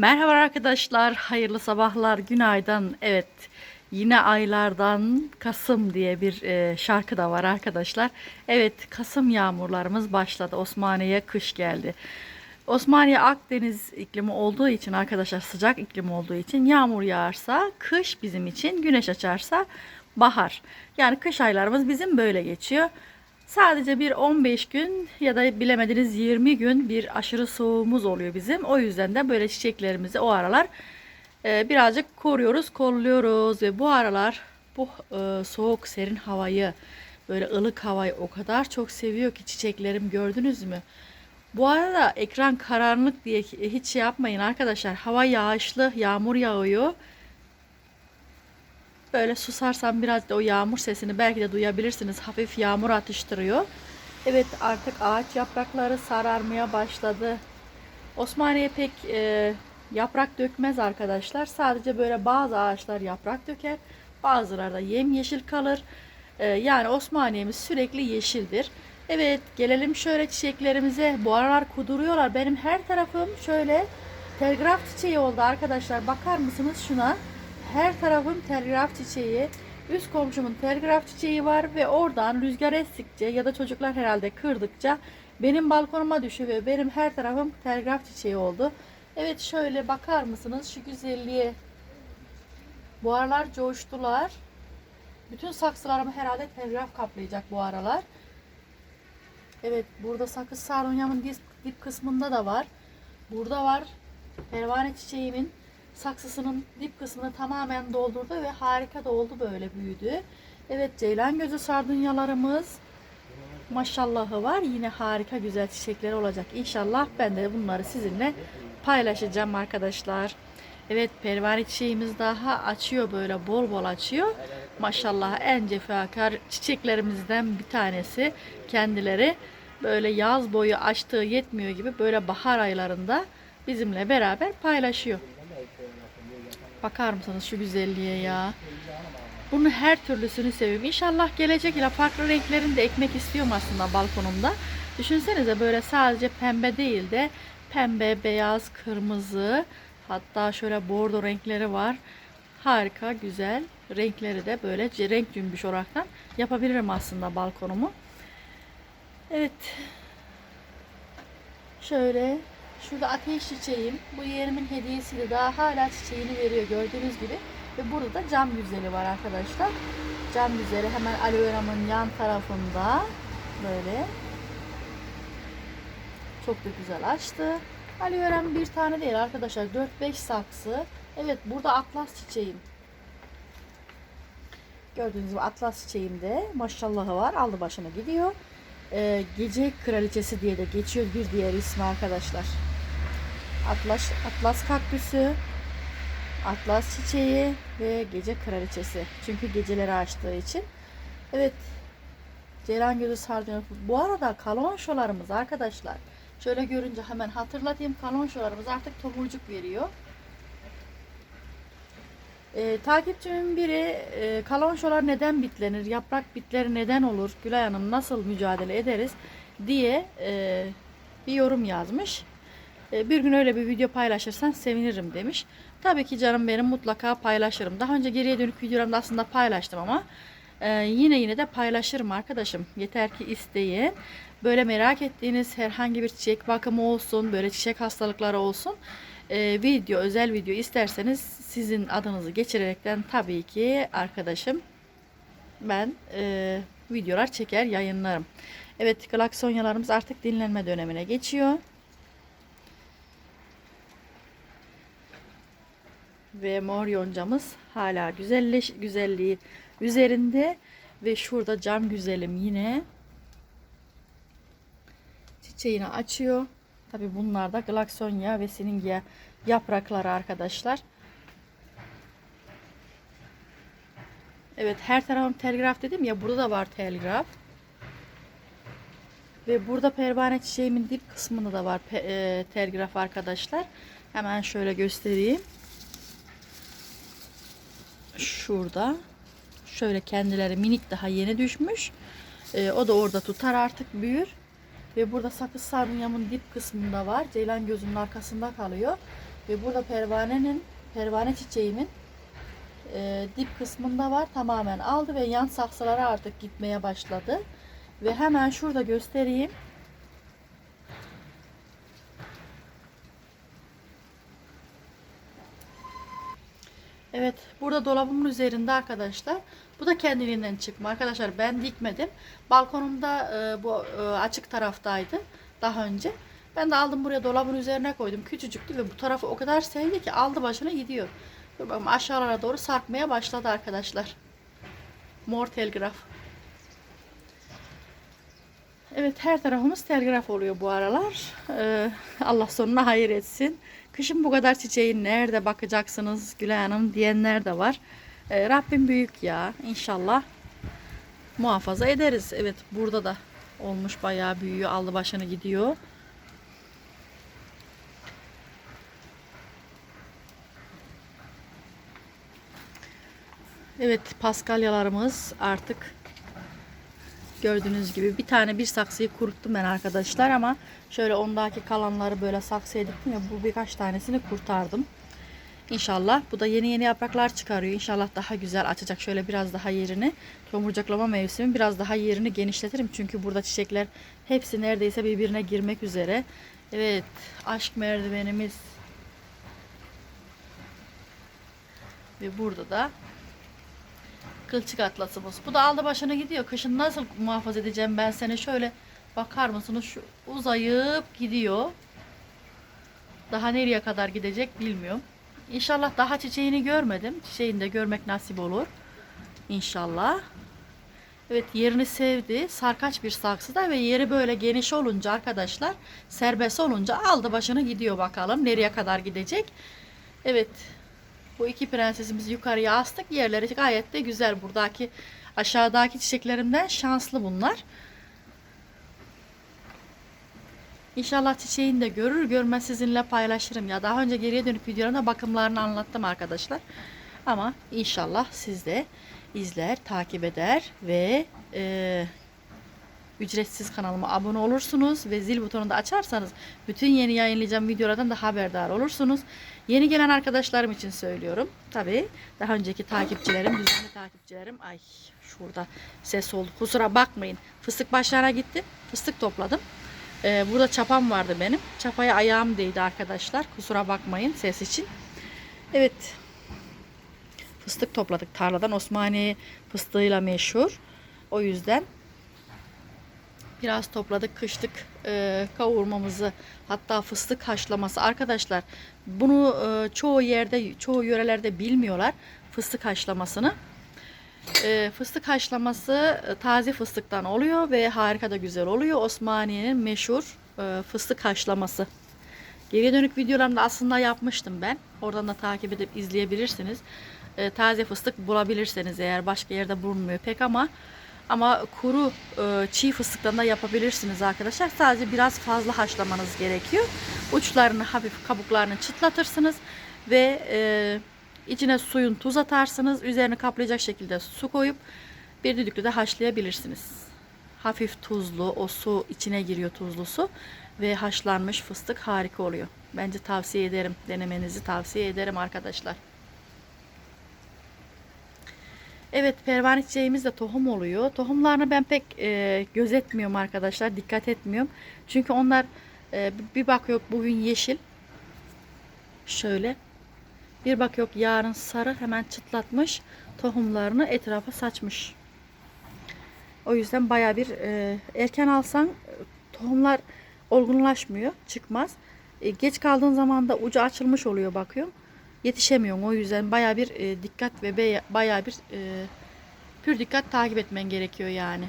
Merhaba arkadaşlar, hayırlı sabahlar, günaydın. Evet, yine aylardan Kasım diye bir e, şarkı da var arkadaşlar. Evet, Kasım yağmurlarımız başladı. Osmaniye kış geldi. Osmaniye Akdeniz iklimi olduğu için arkadaşlar sıcak iklim olduğu için yağmur yağarsa kış bizim için, güneş açarsa bahar. Yani kış aylarımız bizim böyle geçiyor. Sadece bir 15 gün ya da bilemediniz 20 gün bir aşırı soğuğumuz oluyor bizim. O yüzden de böyle çiçeklerimizi o aralar e, birazcık koruyoruz, kolluyoruz ve bu aralar bu e, soğuk serin havayı böyle ılık havayı o kadar çok seviyor ki çiçeklerim gördünüz mü? Bu arada ekran karanlık diye hiç şey yapmayın arkadaşlar. Hava yağışlı, yağmur yağıyor. Böyle susarsam biraz da o yağmur sesini belki de duyabilirsiniz. Hafif yağmur atıştırıyor. Evet artık ağaç yaprakları sararmaya başladı. Osmaniye pek e, yaprak dökmez arkadaşlar. Sadece böyle bazı ağaçlar yaprak döker. Bazıları da yemyeşil kalır. E, yani Osmaniye'miz sürekli yeşildir. Evet gelelim şöyle çiçeklerimize. Bu aralar kuduruyorlar. Benim her tarafım şöyle telgraf çiçeği oldu arkadaşlar. Bakar mısınız şuna? Her tarafım telgraf çiçeği. Üst komşumun telgraf çiçeği var ve oradan rüzgar estikçe ya da çocuklar herhalde kırdıkça benim balkonuma düşüyor ve benim her tarafım telgraf çiçeği oldu. Evet şöyle bakar mısınız şu güzelliğe. Bu aralar coştular. Bütün saksılarımı herhalde telgraf kaplayacak bu aralar. Evet burada sakız sardunyamın dip, dip kısmında da var. Burada var. Pervane çiçeğimin saksısının dip kısmını tamamen doldurdu ve harika da oldu böyle büyüdü. Evet ceylan gözü sardunyalarımız maşallahı var. Yine harika güzel çiçekleri olacak. İnşallah ben de bunları sizinle paylaşacağım arkadaşlar. Evet pervane çiçeğimiz daha açıyor böyle bol bol açıyor. Maşallah en cefakar çiçeklerimizden bir tanesi kendileri böyle yaz boyu açtığı yetmiyor gibi böyle bahar aylarında bizimle beraber paylaşıyor. Bakar mısınız şu güzelliğe ya? Bunun her türlüsünü seviyorum. İnşallah gelecek ile farklı renklerini de ekmek istiyorum aslında balkonumda. Düşünsenize böyle sadece pembe değil de pembe, beyaz, kırmızı hatta şöyle bordo renkleri var. Harika, güzel renkleri de böyle renk cümbüş olaraktan yapabilirim aslında balkonumu. Evet. Şöyle Şurada ateş çiçeğim. Bu yeğenimin hediyesi de daha hala çiçeğini veriyor gördüğünüz gibi. Ve burada da cam güzeli var arkadaşlar. Cam güzeli hemen aloe veramın yan tarafında. Böyle. Çok da güzel açtı. Aloe veram bir tane değil arkadaşlar. 4-5 saksı. Evet burada atlas çiçeğim. Gördüğünüz gibi atlas çiçeğimde maşallahı var. Aldı başına gidiyor. Ee, gece kraliçesi diye de geçiyor bir diğer ismi arkadaşlar. Atlas, atlas kaktüsü, atlas çiçeği ve gece kraliçesi. Çünkü geceleri açtığı için. Evet. Ceylan gözü sardunya. Bu arada kalonşolarımız arkadaşlar. Şöyle görünce hemen hatırlatayım. Kalonşolarımız artık tomurcuk veriyor. Ee, takipçimin biri e, kalonşolar neden bitlenir, yaprak bitleri neden olur, Gülay Hanım nasıl mücadele ederiz diye e, bir yorum yazmış. E, bir gün öyle bir video paylaşırsan sevinirim demiş. Tabii ki canım benim mutlaka paylaşırım. Daha önce geriye dönük videolarımda aslında paylaştım ama e, yine yine de paylaşırım arkadaşım. Yeter ki isteyin. Böyle merak ettiğiniz herhangi bir çiçek bakımı olsun, böyle çiçek hastalıkları olsun. E, video, özel video isterseniz sizin adınızı geçirerekten tabii ki arkadaşım ben e, videolar çeker, yayınlarım. Evet, glaksonyalarımız artık dinlenme dönemine geçiyor. Ve mor yoncamız hala güzelleş güzelliği üzerinde ve şurada cam güzelim yine çiçeğini açıyor. Tabi bunlar da glaksonya ve siningya yaprakları arkadaşlar. Evet her tarafım telgraf dedim ya burada da var telgraf. Ve burada pervane çiçeğimin dip kısmında da var e, telgraf arkadaşlar. Hemen şöyle göstereyim şurada. Şöyle kendileri minik daha yeni düşmüş. E, o da orada tutar artık büyür. Ve burada sakız sardunyamın dip kısmında var. Ceylan gözünün arkasında kalıyor. Ve burada pervanenin, pervane çiçeğimin e, dip kısmında var. Tamamen aldı ve yan saksılara artık gitmeye başladı. Ve hemen şurada göstereyim. Evet, burada dolabımın üzerinde arkadaşlar. Bu da kendiliğinden çıkma arkadaşlar. Ben dikmedim. Balkonumda e, bu e, açık taraftaydı daha önce. Ben de aldım buraya dolabın üzerine koydum. Küçücüktü ve bu tarafı o kadar sevdi ki aldı başına gidiyor. Dur bakalım aşağılara doğru sarkmaya başladı arkadaşlar. Mor telgraf. Evet her tarafımız telgraf oluyor bu aralar. Ee, Allah sonuna hayır etsin. Kışın bu kadar çiçeği nerede bakacaksınız Gülay Hanım diyenler de var. Ee, Rabbim büyük ya. İnşallah muhafaza ederiz. Evet burada da olmuş bayağı büyüyor. Aldı başını gidiyor. Evet paskalyalarımız artık gördüğünüz gibi bir tane bir saksıyı kuruttum ben arkadaşlar ama şöyle ondaki kalanları böyle saksıya diktim ya bu birkaç tanesini kurtardım. İnşallah bu da yeni yeni yapraklar çıkarıyor. İnşallah daha güzel açacak. Şöyle biraz daha yerini tomurcaklama mevsimi biraz daha yerini genişletirim. Çünkü burada çiçekler hepsi neredeyse birbirine girmek üzere. Evet aşk merdivenimiz ve burada da kılçık atlasımız. Bu da aldı başını gidiyor. Kışın nasıl muhafaza edeceğim ben seni? Şöyle bakar mısınız? Şu uzayıp gidiyor. Daha nereye kadar gidecek bilmiyorum. İnşallah daha çiçeğini görmedim. Çiçeğini de görmek nasip olur. İnşallah. Evet yerini sevdi. Sarkaç bir saksıda ve yeri böyle geniş olunca arkadaşlar serbest olunca aldı başını gidiyor bakalım nereye kadar gidecek. Evet bu iki prensesimizi yukarıya astık. Yerleri gayet de güzel. Buradaki aşağıdaki çiçeklerimden şanslı bunlar. İnşallah çiçeğini de görür görmez sizinle paylaşırım. Ya daha önce geriye dönük videolarımda bakımlarını anlattım arkadaşlar. Ama inşallah siz de izler, takip eder ve e, ücretsiz kanalıma abone olursunuz ve zil butonunu da açarsanız bütün yeni yayınlayacağım videolardan da haberdar olursunuz. Yeni gelen arkadaşlarım için söylüyorum. Tabi daha önceki takipçilerim, düzenli takipçilerim. Ay şurada ses oldu. Kusura bakmayın. Fıstık başlarına gitti. Fıstık topladım. Ee, burada çapam vardı benim. Çapaya ayağım değdi arkadaşlar. Kusura bakmayın ses için. Evet. Fıstık topladık tarladan. Osmaniye fıstığıyla meşhur. O yüzden biraz topladık kışlık e, kavurmamızı hatta fıstık haşlaması. Arkadaşlar bunu e, çoğu yerde çoğu yörelerde bilmiyorlar fıstık haşlamasını. E, fıstık haşlaması e, taze fıstıktan oluyor ve harika da güzel oluyor. Osmaniye'nin meşhur e, fıstık haşlaması. Geriye dönük videolarımda aslında yapmıştım ben. Oradan da takip edip izleyebilirsiniz. E, taze fıstık bulabilirseniz eğer başka yerde bulunmuyor pek ama ama kuru e, çiğ fıstıktan yapabilirsiniz arkadaşlar. Sadece biraz fazla haşlamanız gerekiyor. Uçlarını hafif kabuklarını çıtlatırsınız ve e, içine suyun tuz atarsınız. Üzerini kaplayacak şekilde su koyup bir düdüklü de haşlayabilirsiniz. Hafif tuzlu, o su içine giriyor tuzlu su ve haşlanmış fıstık harika oluyor. Bence tavsiye ederim. Denemenizi tavsiye ederim arkadaşlar. Evet pervane çiçeğimiz de tohum oluyor. Tohumlarını ben pek e, gözetmiyorum arkadaşlar. Dikkat etmiyorum. Çünkü onlar e, bir bakıyor bugün yeşil. Şöyle. Bir bak yok yarın sarı hemen çıtlatmış. Tohumlarını etrafa saçmış. O yüzden baya bir e, erken alsan tohumlar olgunlaşmıyor. Çıkmaz. E, geç kaldığın zaman da ucu açılmış oluyor bakıyorum yetişemiyorum. O yüzden baya bir e, dikkat ve baya bir e, pür dikkat takip etmen gerekiyor yani.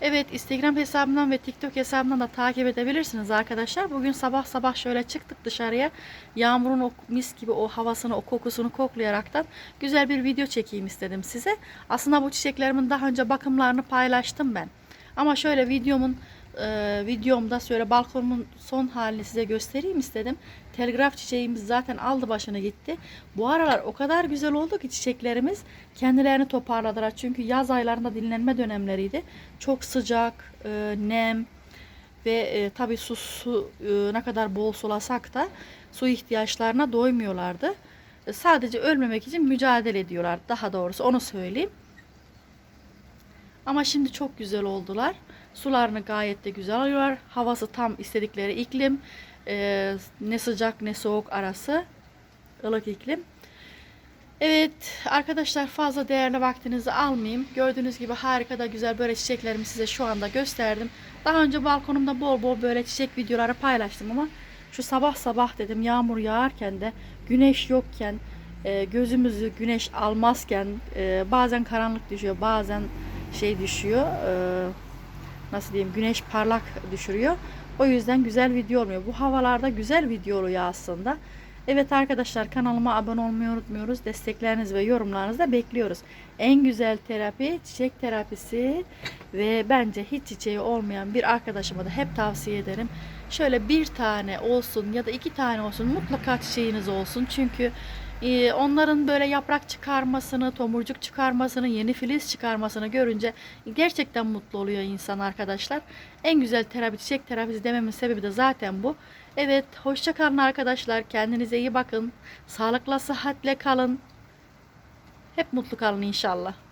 Evet Instagram hesabından ve TikTok hesabından da takip edebilirsiniz arkadaşlar. Bugün sabah sabah şöyle çıktık dışarıya. Yağmurun o mis gibi o havasını, o kokusunu koklayaraktan güzel bir video çekeyim istedim size. Aslında bu çiçeklerimin daha önce bakımlarını paylaştım ben. Ama şöyle videomun e, videomda şöyle balkonumun son halini size göstereyim istedim. Telgraf çiçeğimiz zaten aldı başını gitti. Bu aralar o kadar güzel oldu ki çiçeklerimiz kendilerini toparladılar. Çünkü yaz aylarında dinlenme dönemleriydi. Çok sıcak, e, nem ve e, tabii su, su e, ne kadar bol sulasak da su ihtiyaçlarına doymuyorlardı. E, sadece ölmemek için mücadele ediyorlar. Daha doğrusu onu söyleyeyim. Ama şimdi çok güzel oldular. Sularını gayet de güzel alıyorlar. Havası tam istedikleri iklim. E, ne sıcak ne soğuk arası. ılık iklim. Evet arkadaşlar fazla değerli vaktinizi almayayım. Gördüğünüz gibi harika da güzel böyle çiçeklerimi size şu anda gösterdim. Daha önce balkonumda bol bol böyle çiçek videoları paylaştım ama şu sabah sabah dedim yağmur yağarken de güneş yokken e, gözümüzü güneş almazken e, bazen karanlık düşüyor bazen şey düşüyor e, nasıl diyeyim güneş parlak düşürüyor. O yüzden güzel video olmuyor. Bu havalarda güzel video oluyor aslında. Evet arkadaşlar kanalıma abone olmayı unutmuyoruz. Destekleriniz ve yorumlarınızı da bekliyoruz. En güzel terapi çiçek terapisi ve bence hiç çiçeği olmayan bir arkadaşıma da hep tavsiye ederim. Şöyle bir tane olsun ya da iki tane olsun mutlaka çiçeğiniz olsun. Çünkü e, onların böyle yaprak çıkarmasını, tomurcuk çıkarmasını, yeni filiz çıkarmasını görünce gerçekten mutlu oluyor insan arkadaşlar. En güzel terapi çiçek terapisi dememin sebebi de zaten bu. Evet, hoşça kalın arkadaşlar. Kendinize iyi bakın. Sağlıkla, sıhhatle kalın. Hep mutlu kalın inşallah.